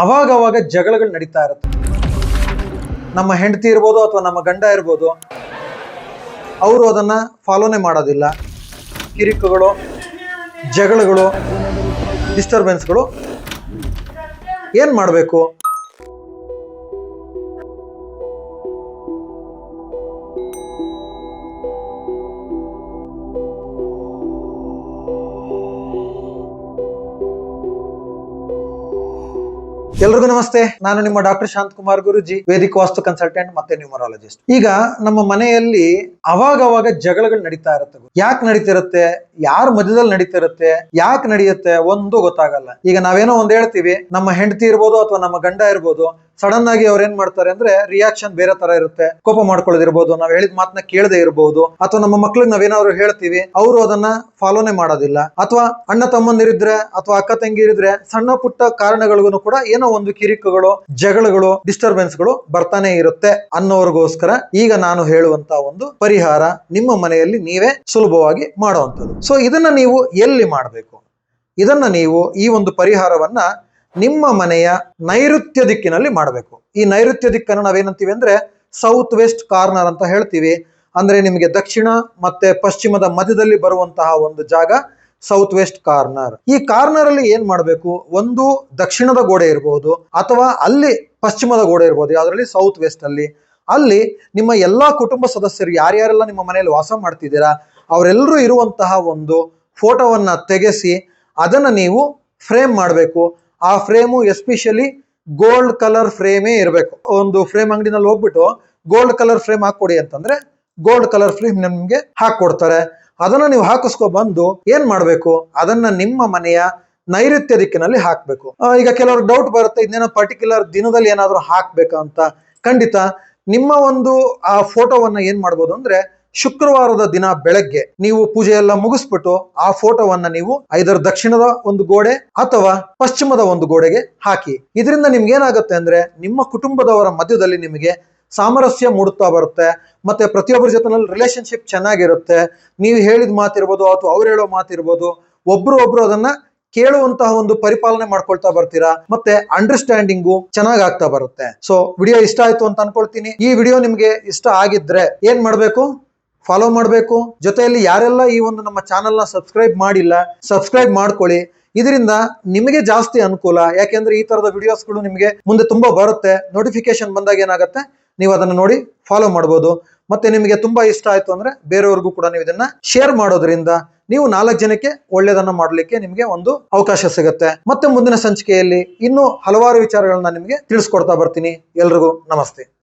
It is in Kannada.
ಅವಾಗ ಅವಾಗ ಜಗಳಗಳು ನಡೀತಾ ಇರುತ್ತೆ. ನಮ್ಮ ಹೆಂಡತಿ ಇರ್ಬೋದು ಅಥವಾ ನಮ್ಮ ಗಂಡ ಇರ್ಬೋದು, ಅವರು ಅದನ್ನು ಫಾಲೋನೇ ಮಾಡೋದಿಲ್ಲ. ಕಿರಿಕುಗಳು, ಜಗಳಗಳು ಡಿಸ್ಟರ್ಬೆನ್ಸ್ಗಳು ಏನು ಮಾಡಬೇಕು? ಎಲ್ರಿಗೂ ನಮಸ್ತೆ. ನಾನು ನಿಮ್ಮ ಡಾಕ್ಟರ್ ಶಾಂತ್ ಕುಮಾರ್ ಗುರುಜಿ, ವೇದಿಕ ವಾಸ್ತು ಕನ್ಸಲ್ಟೆಂಟ್ ಮತ್ತೆ ನ್ಯೂಮರಾಲಜಿಸ್ಟ್. ಈಗ ನಮ್ಮ ಮನೆಯಲ್ಲಿ ಅವಾಗ ಅವಾಗ ಜಗಳಗಳು ನಡೀತಾ ಇರುತ್ತೆ ಯಾಕೆ ನಡೀತಿರುತ್ತೆ? ಯಾರ ಮಧ್ಯದಲ್ಲಿ ನಡೀತಿರುತ್ತೆ? ಯಾಕೆ ನಡೆಯುತ್ತೆ? ಒಂದು ಗೊತ್ತಾಗಲ್ಲ. ಈಗ ನಾವೇನೋ ಒಂದ್ ಹೇಳ್ತೀವಿ, ನಮ್ಮ ಹೆಂಡತಿ ಇರ್ಬೋದು ಅಥವಾ ನಮ್ಮ ಗಂಡ ಇರ್ಬೋದು ಸಡನ್ ಆಗಿ ಅವ್ರು ಏನ್ ಮಾಡ್ತಾರೆ ಅಂದ್ರೆ ರಿಯಾಕ್ಷನ್ ಬೇರೆ ತರ ಇರುತ್ತೆ. ಕೋಪ ಮಾಡ್ಕೊಳ್ಳೋದಿರ್ಬೋದು, ನಾವು ಹೇಳಿದ ಮಾತನ್ನ ಕೇಳದೆ ಇರಬಹುದು ಅಥವಾ ನಮ್ಮ ಮಕ್ಳಿಗೆ ನಾವೇನಾದ್ರು ಹೇಳ್ತೀವಿ, ಅವರು ಅದನ್ನ ಫಾಲೋನೆ ಮಾಡೋದಿಲ್ಲ. ಅಥವಾ ಅಣ್ಣ ತಮ್ಮಂದಿರಿದ್ರೆ, ಅಥವಾ ಅಕ್ಕ ತಂಗಿರಿದ್ರೆ, ಸಣ್ಣ ಪುಟ್ಟ ಕಾರಣಗಳಿಗೂ ಕೂಡ ಏನೋ ಒಂದು ಕಿರಿಕಗಳು, ಜಗಳಗಳು ಡಿಸ್ಟರ್ಬೆನ್ಸ್ಗಳು ಬರ್ತಾನೆ ಇರುತ್ತೆ ಅನ್ನೋರ್ಗೋಸ್ಕರ ಈಗ ನಾನು ಹೇಳುವಂತ ಒಂದು ಪರಿಹಾರ ನಿಮ್ಮ ಮನೆಯಲ್ಲಿ ನೀವೇ ಸುಲಭವಾಗಿ ಮಾಡುವಂಥದ್ದು ಸೊ ಇದನ್ನ ನೀವು ಎಲ್ಲಿ ಮಾಡಬೇಕು? ಇದನ್ನ ನೀವು ಈ ಒಂದು ಪರಿಹಾರವನ್ನ ನಿಮ್ಮ ಮನೆಯ ನೈಋತ್ಯ ದಿಕ್ಕಿನಲ್ಲಿ ಮಾಡಬೇಕು. ಈ ನೈಋತ್ಯ ದಿಕ್ಕನ್ನು ನಾವೇನಂತೀವಿ ಅಂದ್ರೆ ಸೌತ್ ವೆಸ್ಟ್ ಕಾರ್ನರ್ ಅಂತ ಹೇಳ್ತೀವಿ. ಅಂದ್ರೆ ನಿಮಗೆ ದಕ್ಷಿಣ ಮತ್ತೆ ಪಶ್ಚಿಮದ ಮಧ್ಯದಲ್ಲಿ ಬರುವಂತಹ ಒಂದು ಜಾಗ ಸೌತ್ ವೆಸ್ಟ್ ಕಾರ್ನರ್ ಈ ಕಾರ್ನರ್ ಅಲ್ಲಿ ಏನ್ ಮಾಡಬೇಕು? ಒಂದು ದಕ್ಷಿಣದ ಗೋಡೆ ಇರಬಹುದು ಅಥವಾ ಅಲ್ಲಿ ಪಶ್ಚಿಮದ ಗೋಡೆ ಇರಬಹುದು ಯಾವ್ದ್ರಲ್ಲಿ? ಸೌತ್ ವೆಸ್ಟ್ ಅಲ್ಲಿ. ಅಲ್ಲಿ ನಿಮ್ಮ ಎಲ್ಲಾ ಕುಟುಂಬ ಸದಸ್ಯರು ಯಾರ್ಯಾರೆಲ್ಲ ನಿಮ್ಮ ಮನೆಯಲ್ಲಿ ವಾಸ ಮಾಡ್ತಿದ್ದೀರಾ, ಅವರೆಲ್ಲರೂ ಇರುವಂತಹ ಒಂದು ಫೋಟೋವನ್ನ ತೆಗೆಸಿ, ಅದನ್ನ ನೀವು ಫ್ರೇಮ್ ಮಾಡಬೇಕು. ಆ ಫ್ರೇಮು ಎಸ್ಪೆಷಲಿ ಗೋಲ್ಡ್ ಕಲರ್ ಫ್ರೇಮೇ ಇರಬೇಕು. ಒಂದು ಫ್ರೇಮ್ ಅಂಗಡಿನಲ್ಲಿ ಹೋಗ್ಬಿಟ್ಟು ಗೋಲ್ಡ್ ಕಲರ್ ಫ್ರೇಮ್ ಹಾಕೊಡಿ ಅಂತಂದ್ರೆ ಗೋಲ್ಡ್ ಕಲರ್ ಫ್ರೇಮ್ ನಿಮ್ಗೆ ಹಾಕೊಡ್ತಾರೆ ಅದನ್ನ ನೀವು ಹಾಕಿಸ್ಕೊ ಬಂದು ಏನ್ ಮಾಡ್ಬೇಕು? ಅದನ್ನ ನಿಮ್ಮ ಮನೆಯ ನೈಋತ್ಯ ದಿಕ್ಕಿನಲ್ಲಿ ಹಾಕ್ಬೇಕು. ಈಗ ಕೆಲವ್ರಿಗೆ ಡೌಟ್ ಬರುತ್ತೆ ಇದನ್ನೇನೋ ಪರ್ಟಿಕ್ಯುಲರ್ ದಿನದಲ್ಲಿ ಏನಾದರೂ ಹಾಕ್ಬೇಕಂತ. ಖಂಡಿತ ನಿಮ್ಮ ಒಂದು ಆ ಫೋಟೋವನ್ನ ಏನ್ ಮಾಡ್ಬೋದು ಅಂದ್ರೆ ಶುಕ್ರವಾರದ ದಿನ ಬೆಳಗ್ಗೆ ನೀವು ಪೂಜೆ ಎಲ್ಲ ಮುಗಿಸ್ಬಿಟ್ಟು ಆ ಫೋಟೋವನ್ನ ನೀವು ಐದರ ದಕ್ಷಿಣದ ಒಂದು ಗೋಡೆ ಅಥವಾ ಪಶ್ಚಿಮದ ಒಂದು ಗೋಡೆಗೆ ಹಾಕಿ. ಇದರಿಂದ ನಿಮ್ಗೆ ಏನಾಗುತ್ತೆ ಅಂದ್ರೆ ನಿಮ್ಮ ಕುಟುಂಬದವರ ಮಧ್ಯದಲ್ಲಿ ನಿಮಗೆ ಸಾಮರಸ್ಯ ಮೂಡುತ್ತಾ ಬರುತ್ತೆ, ಮತ್ತೆ ಪ್ರತಿಯೊಬ್ಬರ ಜೊತೆನಲ್ಲಿ ರಿಲೇಶನ್ಶಿಪ್ ಚೆನ್ನಾಗಿರುತ್ತೆ. ನೀವು ಹೇಳಿದ ಮಾತಿರ್ಬೋದು ಅಥವಾ ಅವ್ರು ಹೇಳೋ ಮಾತಿರ್ಬೋದು, ಒಬ್ರು ಒಬ್ರು ಅದನ್ನ ಕೇಳುವಂತಹ ಒಂದು ಪರಿಪಾಲನೆ ಮಾಡ್ಕೊಳ್ತಾ ಬರ್ತೀರಾ, ಮತ್ತೆ ಅಂಡರ್ಸ್ಟ್ಯಾಂಡಿಂಗು ಚೆನ್ನಾಗಿ ಆಗ್ತಾ ಬರುತ್ತೆ. ಸೊ ವಿಡಿಯೋ ಇಷ್ಟ ಆಯ್ತು ಅಂತ ಅನ್ಕೊಳ್ತೀನಿ. ಈ ವಿಡಿಯೋ ನಿಮ್ಗೆ ಇಷ್ಟ ಆಗಿದ್ರೆ ಏನ್ ಮಾಡ್ಬೇಕು? ಫಾಲೋ ಮಾಡಬೇಕು. ಜೊತೆಯಲ್ಲಿ ಯಾರೆಲ್ಲ ಈ ಒಂದು ನಮ್ಮ ಚಾನೆಲ್ನ ಸಬ್ಸ್ಕ್ರೈಬ್ ಮಾಡಿಲ್ಲ ಸಬ್ಸ್ಕ್ರೈಬ್ ಮಾಡ್ಕೊಳ್ಳಿ. ಇದರಿಂದ ನಿಮಗೆ ಜಾಸ್ತಿ ಅನುಕೂಲ. ಯಾಕೆಂದ್ರೆ ಈ ತರದ ವಿಡಿಯೋಸ್ಗಳು ನಿಮಗೆ ಮುಂದೆ ತುಂಬಾ ಬರುತ್ತೆ. ನೋಟಿಫಿಕೇಶನ್ ಬಂದಾಗ ಏನಾಗುತ್ತೆ? ನೀವು ಅದನ್ನು ನೋಡಿ ಫಾಲೋ ಮಾಡ್ಬೋದು. ಮತ್ತೆ ನಿಮಗೆ ತುಂಬಾ ಇಷ್ಟ ಆಯ್ತು ಅಂದ್ರೆ ಬೇರೆಯವ್ರಿಗೂ ಕೂಡ ನೀವು ಇದನ್ನ ಶೇರ್ ಮಾಡೋದ್ರಿಂದ ನೀವು ನಾಲ್ಕು ಜನಕ್ಕೆ ಒಳ್ಳೇದನ್ನ ಮಾಡಲಿಕ್ಕೆ ನಿಮಗೆ ಒಂದು ಅವಕಾಶ ಸಿಗುತ್ತೆ. ಮತ್ತೆ ಮುಂದಿನ ಸಂಚಿಕೆಯಲ್ಲಿ ಇನ್ನೂ ಹಲವಾರು ವಿಚಾರಗಳನ್ನ ನಿಮಗೆ ತಿಳಿಸ್ಕೊಡ್ತಾ ಬರ್ತೀನಿ. ಎಲ್ರಿಗೂ ನಮಸ್ತೆ.